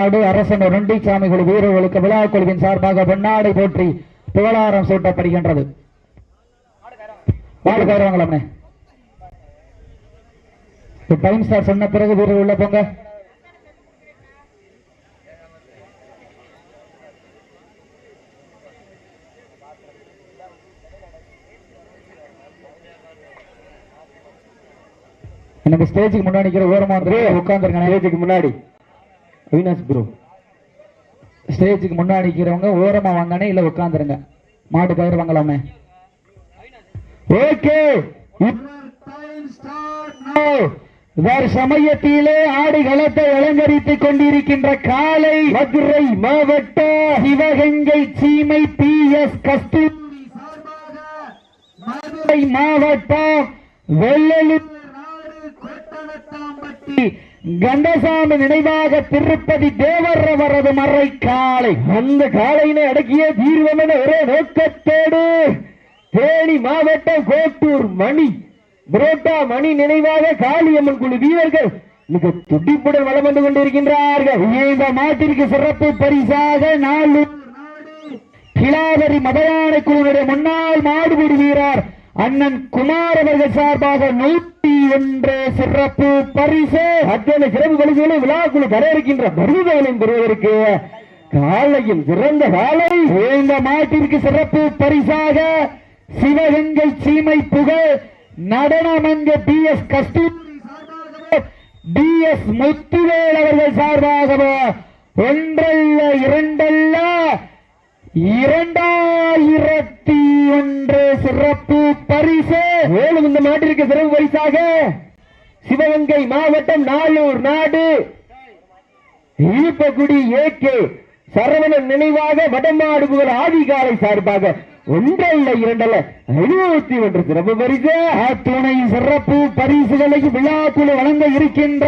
நாடு அரசன் ரெண்டி குழு வீரர்களுக்கு விழா குழுவின் சார்பாக பொன்னாடை போற்றி புகழாரம் சூட்டப்படுகின்றது. டைம் ஸ்டார் சொன்ன பிறகு வீரர் உள்ள போங்க. எனக்கு ஸ்டேஜுக்கு முன்னாடி நிக்கிற ஓரமா உட்காந்துருங்க ஸ்டேஜுக்கு முன்னாடி. அவினாஷ் ப்ரோ ஸ்டேஜுக்கு முன்னாடி நிக்கிறவங்க ஓரமா வாங்கனே இல்ல உட்காந்துருங்க மாட்டு பயிர் ஓகே சமயத்திலே ஆடு களத்தை அலங்கரித்துக் கொண்டிருக்கின்ற காலை மதுரை மாவட்ட சிவகங்கை சீமை பி எஸ் கஸ்தூரி மதுரை மாவட்டம் வெள்ளலூர் கந்தசாமி நினைவாக திருப்பதி தேவர் அவரது மறை காலை அந்த காலையினை அடக்கிய தீர்வம் என ஒரே நோக்கத்தோடு தேனி மாவட்டம் கோட்டூர் மணி. புரோட்டா மணி நினைவாக காளியம்மன் குழு வீரர்கள் மிக துடிப்புடன் வளம் வந்து கொண்டிருக்கின்றார்கள். இந்த மாட்டிற்கு சிறப்பு பரிசாக நாலு கிளாவரி மதயான குழுவினுடைய முன்னாள் மாடுபிடி வீரர் அண்ணன் குமார் அவர்கள் சார்பாக நூற்றி ஒன்று சிறப்பு பரிசு. அத்தனை சிறப்பு பரிசுகளை விழாக்குழு வர இருக்கின்ற விருதுகளையும் பெறுவதற்கு காலையும் சிறந்த காலை. இந்த மாட்டிற்கு சிறப்பு பரிசாக சிவகங்கை சீமை புகழ் நடனமங்க P S Kasthuri P S Muthuvel அவர்கள் சார்பாகவோ ஒன்றல்ல இரண்டல்ல இரண்டாயிரத்தி ஒன்று சிறப்பு பரிசு. மேலும் இந்த மாட்டிற்கு சிறப்பு பரிசாக சிவகங்கை மாவட்டம் நாளூர் நாடு. ஈப்பக்குடி ஏகே சரவணன் நினைவாக வடமாடு புகழ் ஆதிகாலை சார்பாக ஒன்றல்ல இரண்டல்ல எழுபத்தி ஒன்று சிறப்பு பரிசு. அத்துணை சிறப்பு பரிசுகளை விழாக்குழு வழங்க இருக்கின்ற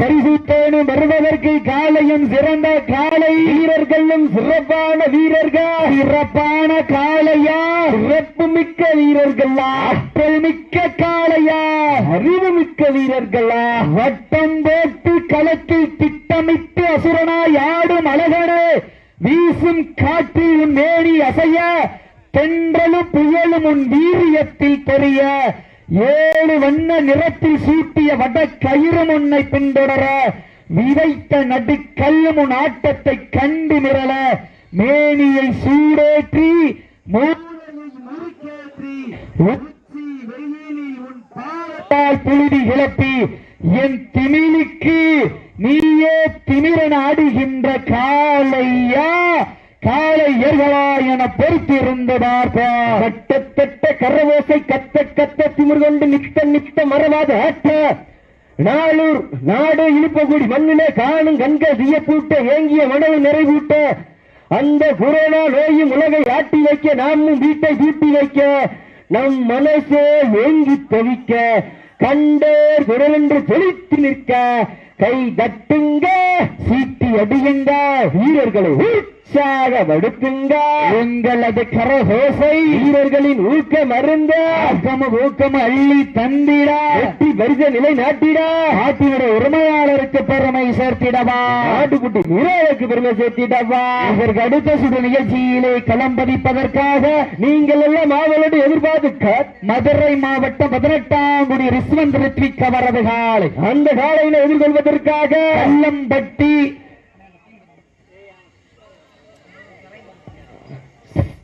பரிசு வருவதற்கு காலையும் சிறந்த காலை வீரர்களும் சிறப்பான வீரர்கள். சிறப்பான காலையா சிறப்பு மிக்க வீரர்களா? ஆற்றல் மிக்க காலையா அறிவு மிக்க வீரர்களா? வட்டம் போட்டு களத்தில் திட்டமிட்டு அசுரனாய் ஆடும் அழகனே வீசும் காற்றில் உன் மேனி அசைய தென்றலும் புயலும் உன் வீரியத்தில் தெரிய ஏழு வண்ண நிறத்தில் சூட்டிய வட கயிறும் உன்னை பின்தொடர விதைத்த நடுக்கல்லும் உன் ஆட்டத்தை கண்டு மிரள மேனியை சூடேற்றி புழுதி கிளப்பி என் திமிலுக்கு நீயே திமிரன் ஆடுகின்ற காலையா காலை ஏர்களா என பொறுத்திருந்ததார் கட்டத்தட்ட கரவோசை கத்த கத்த திமிர் கொண்டு நித்த நித்த மறவாத ஆட்ட நாளூர் நாடு இழுப்பகுடி மண்ணிலே காணும் கண்க வியப்பூட்ட ஏங்கிய மனவு நிறைவூட்ட. அந்த கொரோனா நோயும் உலகை ஆட்டி வைக்க நாமும் வீட்டை பூட்டி வைக்க. நம் மனசே ஏங்கி தவிக்க கண்டேர் குரல் என்று தெளித்து நிற்க. கை தட்டுங்க சீட்டி அடியுங்க வீரர்களை உற்சாகப்படுத்துங்க. உங்களது கரஹோசை வீரர்களின் ஊக்க மருந்த. ஆக்கம ஊக்கம் அள்ளி தந்திட. வெற்றி பரிச நிலை நாட்டிட நாட்டினுடைய உரிமையாளருக்கு பெருமை சேர்த்திடவா. நாட்டுக்குட்டி வீரருக்கு பெருமை சேர்த்திடவா. இதற்கு அடுத்த சுடு நிகழ்ச்சியிலே களம் பதிப்பதற்காக நீங்கள் எல்லாம் மாவலோடு எதிர்பார்த்து மதுரை மாவட்டம் பதினெட்டாம் குடி ரிஸ்வந்த் ரித்விக் அவரது காலை. அந்த காலையில எதிர்கொள்வதற்காக கல்லம்பட்டி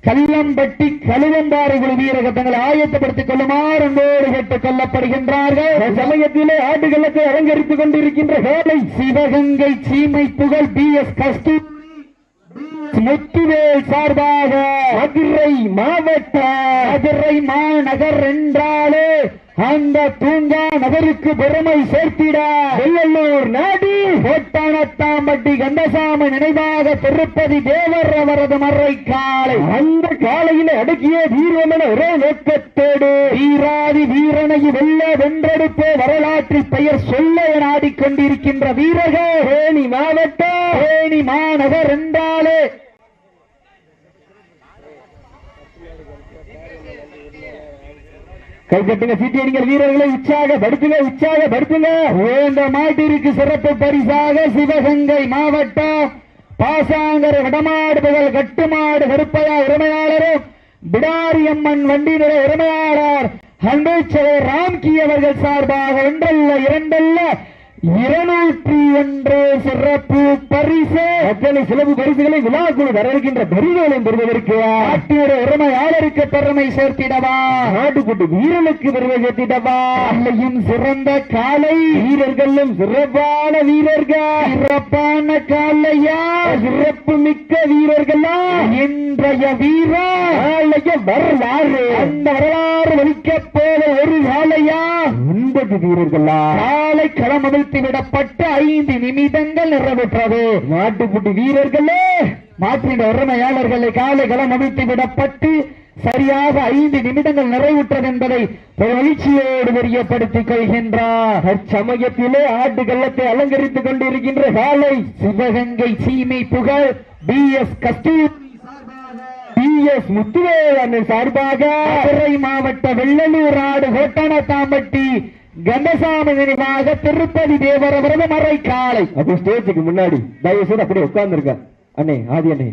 கல்லம்பட்டி கழுவம்பாறை குழு வீரர்கள் தங்களை ஆயத்தப்படுத்திக் கொள்ளுமாறு அன்போடு கேட்டுக் கொள்ளப்படுகின்றார்கள். சமயத்திலே ஆண்டுகளுக்கு அலங்கரித்துக் கொண்டிருக்கின்ற வேலை சிவகங்கை சீமை புகழ் பி எஸ் கஸ்தூரி. முத்துவேல் சார்பாக மதுரை மாவட்ட மதுரை மாநகர் என்றாலே அந்த தூங்கா நகருக்கு பெருமை சேர்த்திட வெள்ளலூர் நாடு. கோட்டானத்தாம்பட்டி கந்தசாமி நினைவாக திருப்பதி தேவர் அவரது மறை காலை. அந்த காலையில் அடுக்கிய வீரம் ஒரே நோக்கத்தோடு வீராதி வீரனை வெல்ல வென்றெடுப்பே வரலாற்றில் பெயர் சொல்ல என ஆடிக்கொண்டிருக்கின்ற வீரர்கள். தேனி மாவட்டம் தேனி மாநகர் என்றாலே கைதட்டுங்க சீட்டியடிங்க வீரர்களை உற்சாக படுத்துங்க உற்சாக படுத்துங்க. இந்த மாட்டிற்கு சிறப்பு பரிசாக சிவகங்கை மாவட்டம் பாசாங்கர வடமாடுபுகள் கட்டுமாடு கருப்பையா உரிமையாளரும் பிடாரியம்மன் வண்டியினுடைய உரிமையாளர் ஹண்டேச்சவர் ராம்கி அவர்கள் சார்பாக ஒன்றல்ல இரண்டல்ல இருநூற்றி ஒன்று சிறப்பு பரிசு. அத்தனை சிறப்பு பரிசுகளை விழாக்குழு வர இருக்கின்ற பெருமைகளையும் பெறுவதற்கு நாட்டியோட உரிமையாளருக்கு பெருமை சேர்த்திடவா? நாட்டுக்குட்டு வீரனுக்கு பெருமை சேர்த்திடவா? அல்லையும் சிறந்த காலை. வீரர்களும் சிறப்பான வீரர்கள். சிறப்பான காலையா? சிறப்பு மிக்க வீரர்களா? இன்றைய வீரா நாளைய வரலாறு. அந்த வரலாறு வலிக்க போல ஒரு காலையா ஒன்பது வீரர்களா? காலை களம் அவிழ்த்து விடப்பட்ட ஐந்து நிமிடங்கள் நிறைவேற்றது. நாட்டுக்குட்டி வீரர்களே மாற்றின உரிமையாளர்களை காலை களம் அவிழ்த்து விடப்பட்டு சரியாக ஐந்து நிமிடங்கள் நிறைவுற்றது என்பதை ஒரு மகிழ்ச்சியோடு தெரியப்படுத்திக் கொள்கின்றார். அச்சமயத்திலே ஆட்டு கள்ளத்தை அலங்கரித்துக் கொண்டிருக்கின்ற காலை சிவகங்கை சீமை புகழ் P S Kasthuri S Muthuvelan சார்பாக. மதுரை மாவட்ட வெள்ளலூர் ஆடு கோட்டனத்தாம்பட்டி கந்தசாமி நினைவாக திருப்பதி தேவரவரது மறை காலை அப்போ ஸ்டேஜுக்கு முன்னாடி. தயவு செய்து அப்படியே உட்கார்ந்துருக்க அண்ணே ஆதி அண்ணே.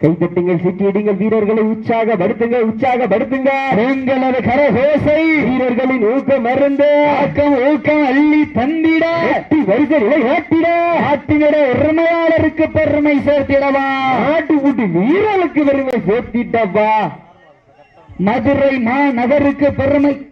கைத்தட்டுங்கள் சிட்டியிடுங்கள் வீரர்களை உற்சாகப்படுத்துங்க உற்சாகப்படுத்துங்க உங்களது கரகோசை. வீரர்களின் ஊக்கம் மருந்து ஆக்கம் ஊக்கம் அள்ளி தந்திட. எட்டி வரிசை நிலை காட்டிட ஆட்டினிட உரிமையாளருக்கு பெருமை சேர்த்திடவா. நாட்டுக்குட்டி வீரர்களுக்கு பெருமை சேர்த்திட்டவா. மதுரை மாநகருக்கு பெருமை.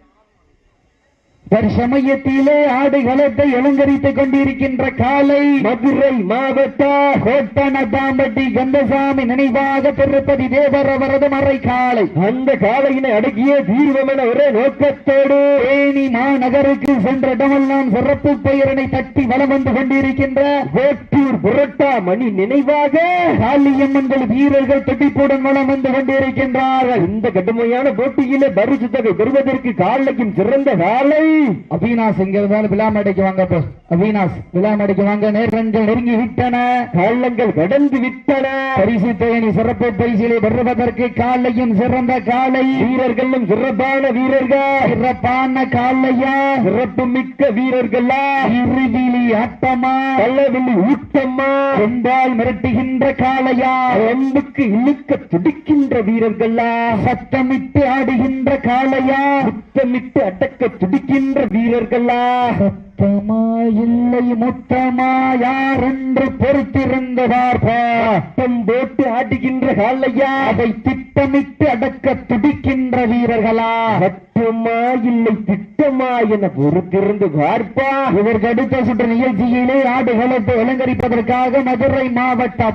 தற்சமயத்திலே ஆடு களத்தை அலங்கரித்துக் கொண்டிருக்கின்ற காலை மதுரை மாவட்ட கோட்டனதாம்பட்டி கந்தசாமி நினைவாக திருப்பதி தேவர் அவரது மறை காலை அந்த காலையினை அடக்கிய தீர்வம் என ஒரே நோக்கத்தோடு தேனி மாநகருக்கு சென்ற இடமெல்லாம் சிறப்பு பெயரனை தட்டி வலம் வந்து கொண்டிருக்கின்ற வேட்டூர் புரட்டா மணி நினைவாக காளியம்மன்கள் வீரர்கள் துடிப்புடன் வலம் வந்து கொண்டிருக்கின்றார்கள். இந்த கடுமையான போட்டியிலே பரிசு தொகை பெறுவதற்கு காலைக்கும் சிறந்த காலை அவினாஸ் எங்க இருந்தாலும் விழாமடைக்கு வாங்க அப்போ. அவினாஸ் விழாமடைக்கு வாங்க. நேரங்கள் நெருங்கி விட்டன. காலங்கள் கடந்து விட்டன. பரிசு தேனி சிறப்பு பரிசிலை பெறுவதற்கு காலையும் சிறந்த காலை. வீரர்களும் சிறப்பான வீரர்கள். சிறப்பான காலையா? சிறப்பு மிக்க வீரர்களா? இருவிழி ஆட்டமா? கள்ளவிழி ஊட்டமா? கொண்டால் மிரட்டுகின்ற காலையா? ஒன்புக்கு இழுக்க துடிக்கின்ற வீரர்களா? சத்தமிட்டு ஆடுகின்ற காலையா? முத்தமிட்டு அடக்க துடிக்கின்ற வீரர்களா சத்தமா இல்லை முத்தமா யார் என்று பொறுத்திருந்து பார்ப்போம் போட்டு ஆடுகின்ற காளையா அதை திட்டமிட்டு அடக்க துடிக்கின்ற வீரர்களா. சத்தமா இல்லை திட்டமா என பொறுத்திருந்து பார்ப்பா. இதற்கு அடுத்த சுற்று நிகழ்ச்சியிலே ஆடுகளத்தை அலங்கரிப்பதற்காக மதுரை மாவட்ட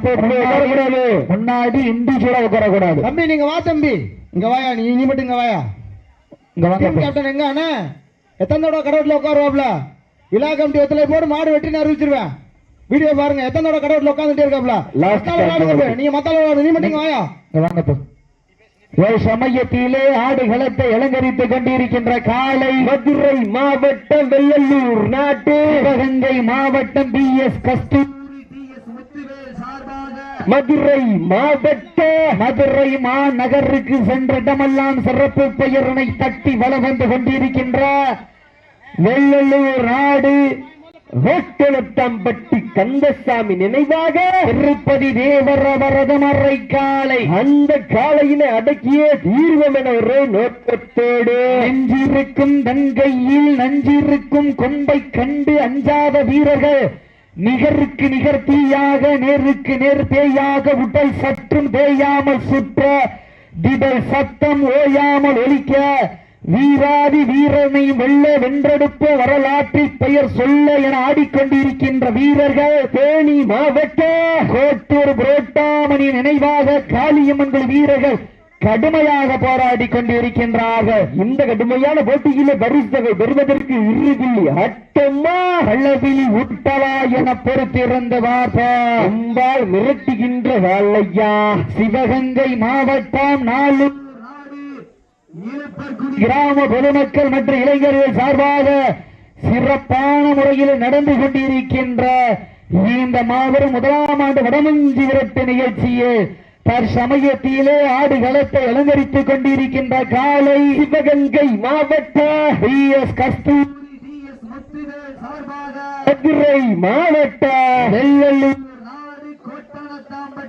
முன்னாடி இந்தி சூட உட்காரக்கூடாது. தம்பி நீங்க வா தம்பி. இங்க வாயா நீ மட்டும் இங்க வாயா. இங்க வாங்க கேப்டன் எங்க அண்ணா? எத்தனை தடவை கடவுட்ல உட்காருவாப்ல? விழா கமிட்டி ஒத்துல போடு மாடு வெட்டின்னு அறிவிச்சிருவேன். வீடியோ பாருங்க எத்தனை தடவை கடவுட்ல உட்காந்துட்டே இருக்காப்ல. நீங்க மத்தால நீ மட்டும் வாயா. வாங்க சமயத்திலே ஆடுகளத்தை அலங்கரித்துக் கொண்டிருக்கின்ற காலை மதுரை மாவட்டம் வெள்ளலூர் நாட்டு சிவகங்கை மாவட்டம் பி எஸ் கஸ்தூரி மதுரை மாவட்ட மதுரை மாநகருக்கு சென்ற இடமெல்லாம் சிறப்பு பெயரினை தட்டி வந்து கொண்டிருக்கின்ற வெள்ளலூர் நாடு வேட்டலத்தம்பட்டி கந்தசாமி நினைவாக திருப்பதி தேவர் அவரது மறை காலை அந்த காலையினை அடக்கிய தீர்வம் என ஒரு நோக்கத்தோடு நெஞ்சிருக்கும் தங்கையில் நஞ்சிருக்கும் கொம்பை கண்டு அஞ்சாத வீரர்கள் நிகருக்கு நிகர் தீயாக நேருக்கு நேர் பேயாக உடல் சற்றும் தேயாமல் சுற்ற திடல் சத்தம் ஓயாமல் ஒலிக்க வீராதி வீரனை வெல்ல வென்றெடுப்ப வரலாற்றில் பெயர் சொல்ல என ஆடிக்கொண்டிருக்கின்ற வீரர்கள் தேனி மாவட்ட கோட்டூர் புரோட்டாமணி நினைவாக காளியம்மன்கள் வீரர்கள் கடுமையாக போராடி கொண்டிருக்கின்றார்கள். இந்த கடுமையான போட்டியிலே பரிசுகள் பெறுவதற்கு இருவில்லி அட்டமா கள்ளவிழி உட்டவா என பொறுத்திருந்த பார்ப்போம் அம்பாள் மிரட்டுகின்ற வேலையா சிவகங்கை மாவட்டம் நாலு கிராம பொதுமக்கள் மற்றும் இளைஞர்கள் சார்பாக சிறப்பான முறையில் நடந்து கொண்டிருக்கின்ற இந்த மாபெரும் முதலாம் ஆண்டு வடமஞ்சி விரட்டு நிகழ்ச்சியில் தற்சமயத்திலே ஆடுகளத்தை அலங்கரித்துக் கொண்டிருக்கின்ற காலை சிவகங்கை மாவட்ட பி எஸ் கஸ்தூரி மதுரை மாவட்ட நெல்லூர்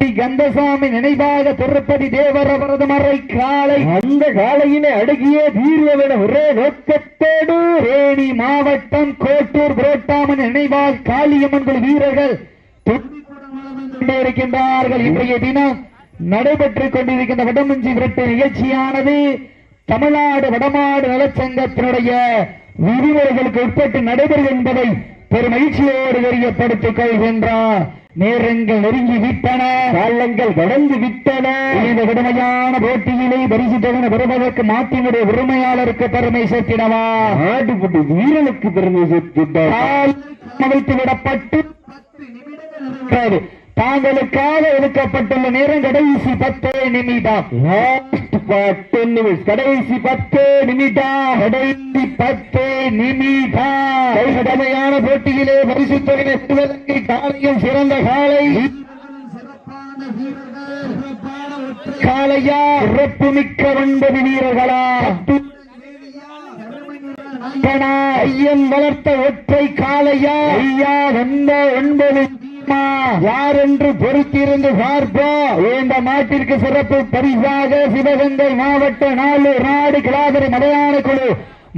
கந்தசாமி நினைவாக திருப்பதி தேவர வரதமறை காலை. அந்த காலையினை அடகிய தீர்வன ஒரே நோக்கத்தோடு தேனி மாவட்டம் கோட்டூர் புரோட்டாமன் நினைவாக காளியம்மன் வீரர்கள் இருக்கின்றார்கள். இன்றைய தினம் நடைபெற்றுக் கொண்டிருக்கின்ற வடமஞ்சி விரட்டு நிகழ்ச்சியானது தமிழ்நாடு வடமாடு நலச்சங்கத்தினுடைய விதிமுறைகளுக்கு உட்பட்டு நடைபெறும் என்பதை பெரும் மகிழ்ச்சியோடு தெரியப்படுத்திக் கொள்கின்றார் நேரங்கள் நெருங்கி விட்டன காலங்கள் கடந்து விட்டன இந்த கடுமையான போட்டியிலே பரிசு தொகை பெறுவதற்கு மாட்டினுடைய உரிமையாளருக்கு பெருமை சேர்த்திடவா? ஆட்டுப்பட்டு வீரனுக்கு பெருமை சேர்த்திட்டார் விடப்பட்டு. தாங்களுக்காக ஒதுக்கப்பட்டுள்ள நேரம் கடைசி பத்து நிமிடம். பத்து நிமிஷம் கடைசி பத்து நிமிடம். கடைசி பத்து நிமிடம். கடமையான போட்டியிலே பரிசு தொகையை பெறுவதற்கு காலையும் சிறந்த காலை. காலையா? சிறப்பு மிக்க ஒன்பது வீரர்களா? ஐயன் வளர்த்த ஒற்றை காலையா? ஐயா வந்த ஒன்பது யார் என்று பொறுத்திருந்து பார்ப்போம் இந்த மாட்டிற்கு சிறப்பு பரிசாக சிவகங்கை மாவட்ட நாலு நாடு கிளாதரி மலையான குழு.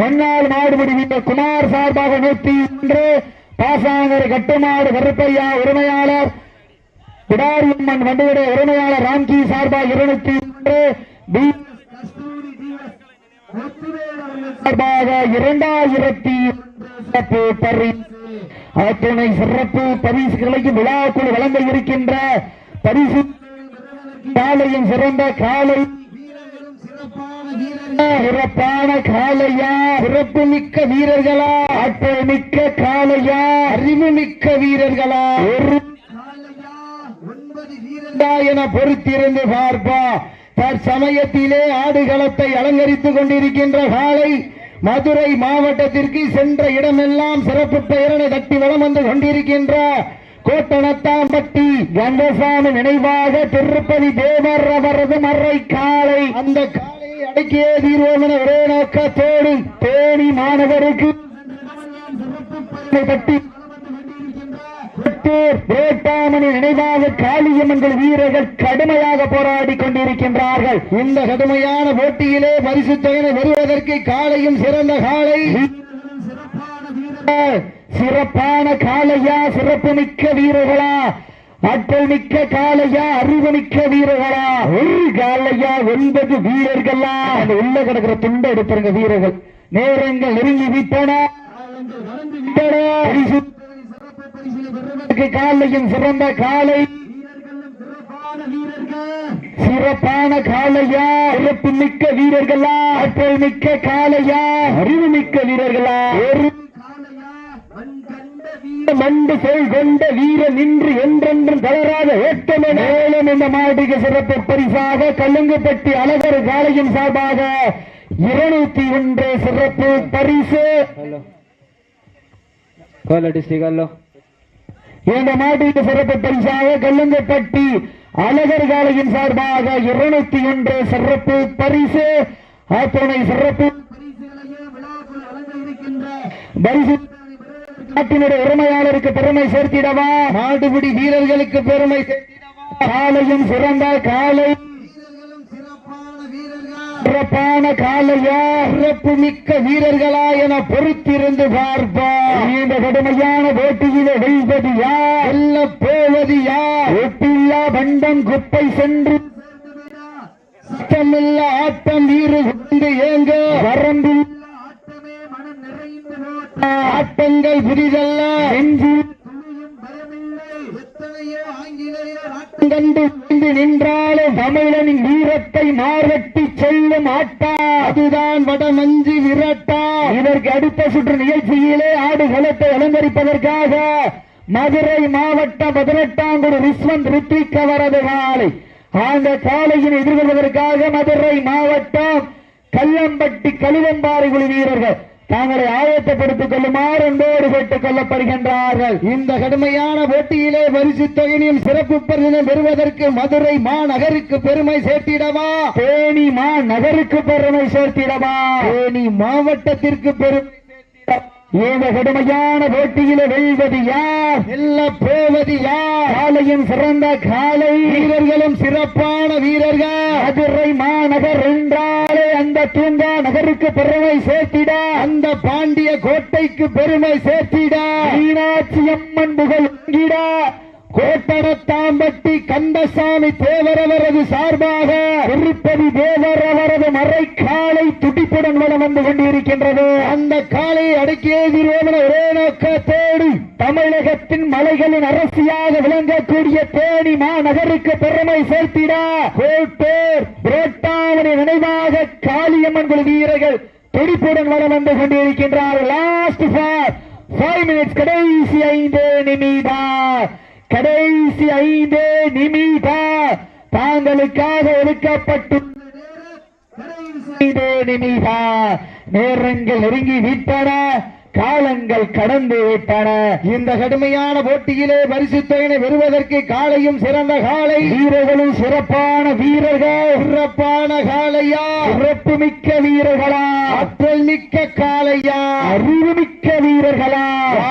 முன்னாள் நாடு வீரர் குமார் சார்பாக நூத்தி ஒன்று. பாசாங்கர் கட்டுமாடு கருப்பையா உரிமையாளர். பிடாரியம்மன் வண்டியுடைய உரிமையாளர் ராம்கி சார்பாக இருநூத்தி ஒன்று. பி சார்பாக இரண்டாயிரத்தி சிறப்பு பரிசு. அத்துணை சிறப்பு பரிசுகளையும் விழாக்குள் வழங்க இருக்கின்ற பரிசு காலையும் சிறந்த காலை சிறப்பான காளையா சிறப்பு மிக்க வீரர்களா ஆற்றல் மிக்க காளையா அறிவு மிக்க வீரர்களா ஒரு என பொறுத்திருந்து பார்ப்பா தற்சமயத்திலே ஆடுகளத்தை அலங்கரித்துக் கொண்டிருக்கின்ற காலை மதுரை மாவட்டத்திற்கு சென்ற இடமெல்லாம் சிறப்பு பெயரனை தட்டி வளம் வந்து கொண்டிருக்கின்ற கோட்டணத்தாம்பட்டி கந்தசாமி நினைவாக திருப்பதி தேவர் அவரது மறை காலை. அந்த காலையை அடக்கியே தீர்வோம் என ஒரே நோக்கத்தோடு தேனி மாணவருக்கு தட்டி புத்தூர் வேட்டாமணி நினைவாக காளியம்மன்கள் வீரர்கள் கடுமையாக போராடி கொண்டிருக்கின்றார்கள். இந்த கடுமையான போட்டியிலே பரிசு வருவதற்கு காலையும் சிறந்த காலை சிறப்பான காளையா சிறப்பு மிக்க வீரர்களா? ஆற்றல் மிக்க காளையா அறிவு மிக்க வீரர்களா? ஒரு காளையா ஒன்பது வீரர்களா? அந்த உள்ள கிடக்கிற துண்டை எடுத்துருங்க வீரர்கள். நேரங்கள் நெருங்கி விட்டன. காலையும் சிறந்த காலை. சிறப்பான காலையா? சிறப்பு மிக்க வீரர்களா? ஆற்றல் மிக்க காலையா? அறிவு மிக்க வீரர்களா? ஒரு மண்டு செல் கொண்ட வீரன் நின்று என்றென்றும் தளராத ஏற்றமே மேலும் இந்த மாட்டுக்கு சிறப்பு பரிசாக கல்லுங்குப்பட்டி அழகர் காலையின் சார்பாக இருநூத்தி ஒன்று சிறப்பு பரிசு. கோல டிஸ்ட்ரிக்ட் ஹலோ இந்த மாட்டுக்கு சிறப்பு பரிசாக கல்லுங்கப்பட்டி அழகர் காலையின் சார்பாக இருநூத்தி ஒன்று சிறப்பு பரிசு. அத்துணை சிறப்பு பரிசு. நாட்டினுடைய உரிமையாளருக்கு பெருமை சேர்த்திடவா? நாட்டுபிடி வீரர்களுக்கு பெருமை சேர்த்திடவா? காலையும் சிறந்த காலை சிறப்பான காலையா சிறப்பு மிக்க வீரர்களா என பொறுத்திருந்து பார்ப்பா. இந்த கடுமையான போட்டியிலே வெல்வது யார்? வெல்ல போவது யார்? ஒப்பில்லா பண்டம் குப்பை சென்று சத்தமில்ல ஆட்டம் வீறு கொண்டு ஏங்க வரம்பில் ஆட்டங்கள் புதிதல்ல. நெஞ்சில் கண்டு நின்றாலும் தமிழனின் வீரத்தை மாரட்டி செல்லும் ஆட்டா. அதுதான் வடமஞ்சி விரட்டா. இதற்கு அடுத்த சுற்று நிகழ்ச்சியிலே ஆடுகளத்தை அலங்கரிப்பதற்காக மதுரை மாவட்டம் பதினெட்டாங்குடி ரிஸ்வந்த் ரித்விக் அவரது காலை அந்த காலையின் எதிர்கொள்வதற்காக மதுரை மாவட்டம் கல்லம்பட்டி கலிவம்பாறை குழு வீரர்கள் தாங்களை ஆயத்தப்படுத்திக் கொள்ளுமாறு அன்போடு கேட்டுக் கொள்ளப்படுகின்றார்கள். இந்த கடுமையான போட்டியிலே பரிசு தொகையினையும் சிறப்பு பரிசினை பெறுவதற்கு மதுரை மாநகருக்கு பெருமை சேர்த்திடவா? தேனி மா நகருக்கு பெருமை சேர்த்திடவா? தேனி மாவட்டத்திற்கு பெருமை இந்த கடுமையான போட்டியில வெல்வது யார்? வெல்ல போவது யார்? காலையும் சிறந்த காலை வீரர்களும் சிறப்பான வீரர்கள். மதுரை மாநகர் என்றாலே அந்த தூங்கா நகருக்கு பெருமை சேர்த்திட. அந்த பாண்டிய கோட்டைக்கு பெருமை சேர்த்திட. மீனாட்சி அம்மன் புகழ் கோட்டடத்தாம்பட்டி கந்தசாமி தேவரவரது சார்பாக திருப்பதி தேவர் அவரது மறைக்காலை துடிப்புடன் மூலம் வந்து கொண்டிருக்கின்றது. அந்த காலை அடக்கியேதி ரோமன ஒரே நோக்கத்தோடு தமிழகத்தின் மலைகளின் அரசியாக விளங்கக்கூடிய தேனி மாநகருக்கு பெருமை சேர்த்திட. கோட்டூர் புரோட்டாவணி நினைவாக காளியம்மன் குழு வீரர்கள் துடிப்புடன் வளம் வந்து கொண்டிருக்கின்றார் லாஸ்ட் ஃபார் ஃபைவ் மினிட்ஸ் கடைசி ஐந்து நிமிடம். கடைசி ஐந்து நிமிடம் தாங்களுக்காக ஒதுக்கப்பட்டு ஐந்து நிமிடம் நேரங்கள் நெருங்கி விட்டன காலங்கள் கடந்து விட்டன. இந்த கடுமையான போட்டியிலே பரிசு தொகையினை பெறுவதற்கு காலையும் சிறந்த காலை. வீரர்களும் சிறப்பான வீரர்கள். சிறப்பான காலையா? சிறப்பு மிக்க வீரர்களா? ஆற்றல் மிக்க காலையா? அறிவு மிக்க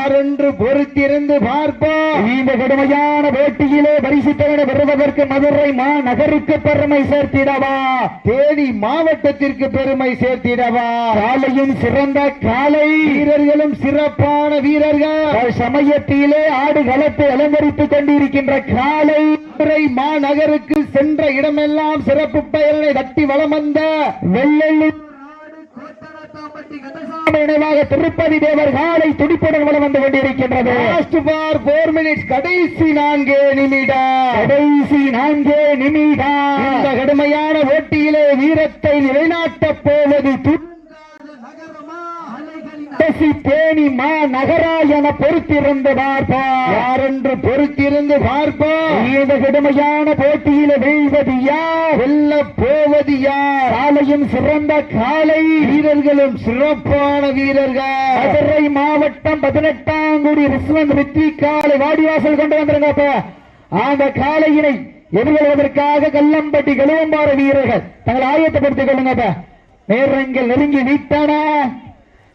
யாரென்று பொறுத்திருந்து பார்ப்போம் இந்த கடுமையான போட்டியிலே பரிசுத்தவனை பெறுவதற்கு மதுரை மாநகருக்கு பெருமை சேர்த்திடவா. தேனி மாவட்டத்திற்கு பெருமை சேர்த்திடவா. காலையும் சிறந்த காலை வீரர்களும் சிறப்பான வீரர்கள். சமயத்திலே ஆடு களத்தை அலங்கரித்துக் கொண்டிருக்கின்ற காலை மதுரை மாநகருக்கு சென்ற இடமெல்லாம் சிறப்பு பெயர்களை தட்டி வலம் வந்த வெள்ளெள்ளி நினைவாக திருப்பதி தேவர் காலை துடிப்புடன் வளம் வந்து கொண்டிருக்கின்றது. லாஸ்ட் ஃபார் போர் மினிட்ஸ் கடைசி நான்கு நிமிடம். கடைசி நான்கே இந்த நிமிடம் கடுமையான போட்டியிலே வீரத்தை நிலைநாட்டப் போவது து- கடைசி தேனி மா நகரா என பொறுத்திருந்து பார்ப்போம் யாரென்று பொறுத்திருந்து பார்ப்போம் இந்த கடுமையான போட்டியில வெல்வது யார்? வெல்ல போவது யார்? காலையும் சிறந்த காலை வீரர்களும் சிறப்பான வீரர்கள். மதுரை மாவட்டம் பதினெட்டாம் குடி ரிஸ்வந்த் ரித்வி காலை வாடிவாசல் கொண்டு வந்துருங்க அந்த காலையினை எதிர்கொள்வதற்காக கல்லம்பட்டி கழுவம்பாற வீரர்கள். தங்களை ஆயத்தப்படுத்திக் கொள்ளுங்க நேரங்கள் நெருங்கி விட்டன?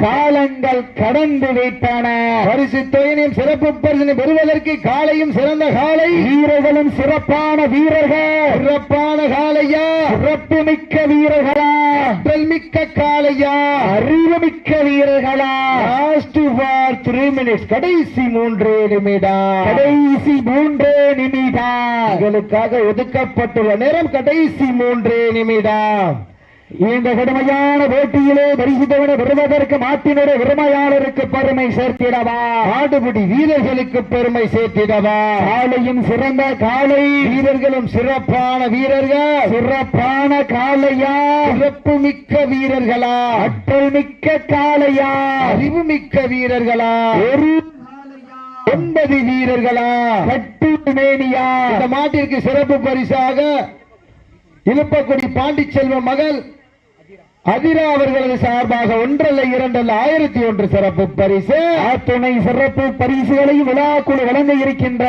காலங்கள் கடந்து விட்டன. பரிசு தொகையினையும் சிறப்பு பரிசினை பெறுவதற்கு காலையும் சிறந்த காலை. வீரர்களும் சிறப்பான வீரர்கள். சிறப்பான காலையா? சிறப்பு மிக்க வீரர்களா? ஆற்றல் மிக்க காலையா? அறிவு மிக்க வீரர்களா லாஸ்ட் ஃபார் த்ரீ மினிட்ஸ் கடைசி மூன்று நிமிடம் கடைசி மூன்றே நிமிடம் உங்களுக்காக ஒதுக்கப்பட்டுள்ள நேரம் கடைசி மூன்று நிமிடம் இந்த கடுமையான போட்டியிலே பரிசுத்தவனை பெறுவதற்கு மாட்டினுடைய உரிமையாளருக்கு பெருமை சேர்த்திடவா? ஆடுபிடி வீரர்களுக்கு பெருமை சேர்த்திடவா? காலையும் சிறந்த காலை. வீரர்களும் சிறப்பான வீரர்கள். சிறப்பான காலையா? சிறப்பு மிக்க வீரர்களா? அற்றல் மிக்க காலையா? அறிவு மிக்க வீரர்களா? ஒரு ஒன்பது வீரர்களா? கட்டு மேனியா? இந்த மாட்டிற்கு சிறப்பு பரிசாக இழுப்பக்குடி பாண்டிச்செல்வ மகள் அதிரா அவர்களது சார்பாக ஒன்றல்ல இரண்டல்ல ஆயிரத்தி ஒன்று சிறப்பு பரிசு. துணை சிறப்பு பரிசுகளையும் விழாக்குழு வழங்க இருக்கின்ற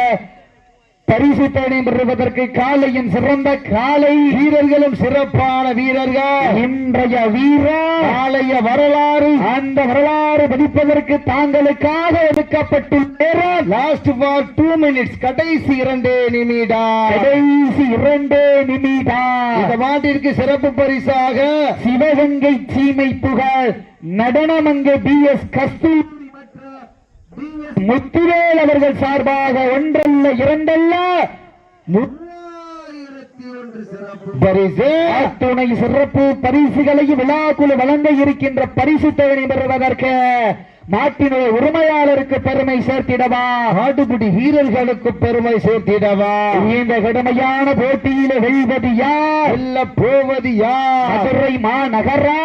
பரிசு தேனை பெறுவதற்கு காலையும் சிறந்த காலை வீரர்களும் சிறப்பான வீரர்கள். இன்றைய வீரா ஆலய வரலாறு. அந்த வரலாறு பதிப்பதற்கு தாங்களுக்காக ஒதுக்கப்பட்டுள்ள லாஸ்ட் ஃபார் டூ மினிட்ஸ் கடைசி இரண்டு நிமிடம். கடைசி இரண்டு இந்த நிமிடம் மாட்டிற்கு சிறப்பு பரிசாக சிவகங்கை சீமை புகழ். நடனமங்கு பி எஸ் கஸ்தூரி முத்துவேல் அவர்கள் சார்பாக ஒன்றல்ல இரண்டல்ல. துணை சிறப்பு. பரிசுகளையும் விழாக்குழு வழங்க இருக்கின்ற பரிசு தொகை பெறுவதற்கு நாட்டினுடைய உரிமையாளருக்கு பெருமை சேர்த்திடவா? ஆடுபிடி வீரர்களுக்கு பெருமை சேர்த்திடவா? இந்த கடுமையான போட்டியில வெல்வது யார்? போவது யார்? மதுரை மாநகரா?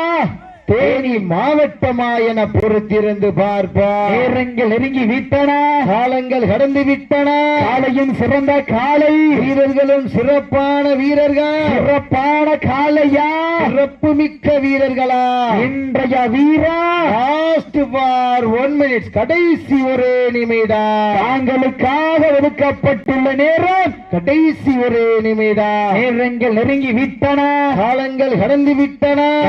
தேனி மாவட்டமா என பொறுத்திருந்து பார்ப்போம். நேரங்கள் நெருங்கி விட்டன. காலங்கள் கடந்து விட்டன. காலையும் சிறந்த காலை. வீரர்களும் சிறப்பான வீரர்கள். சிறப்பான காலையா? சிறப்பு மிக்க வீரர்களா? இன்றைய வீரா? லாஸ்ட் பார் ஒன் மினிட்ஸ் கடைசி ஒரு நிமிடம். தாங்களுக்காக ஒதுக்கப்பட்டுள்ள நேரம் கடைசி ஒரு நிமிடம். நேரங்கள் நெருங்கி விட்டன. காலங்கள் கடந்து விட்டன.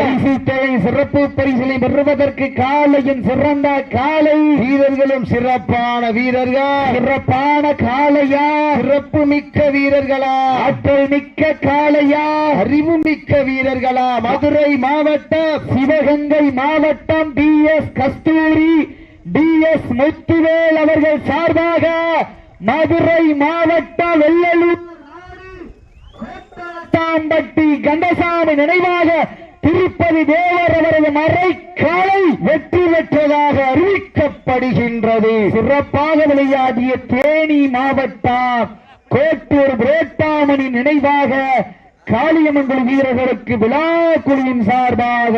தொகை சிறப்பு பரிசினை பெறுவதற்கு காலையும் சிறந்த காலை. வீரர்களும் சிறப்பான வீரர்கள்? சிறப்பான காலையா? சிறப்பு மிக்க வீரர்களா? ஆற்றல் மிக்க காலையா? அறிவு மிக்க வீரர்களா? மதுரை மாவட்டம் சிவகங்கை மாவட்டம் T S Kasthuri T S Muthuvel அவர்கள் சார்பாக மதுரை மாவட்ட வெள்ளலூர் தாம்பட்டி கந்தசாமி நினைவாக திருப்பதி தேவர் அவரது மறைக்காலை வெற்றி பெற்றதாக அறிவிக்கப்படுகின்றது. சிறப்பாக விளையாடிய தேனி மாவட்டம் கோட்டூர் புரோட்டாமணி நினைவாக காளியமங்கல் வீரர்களுக்கு விழா குழுவின் சார்பாக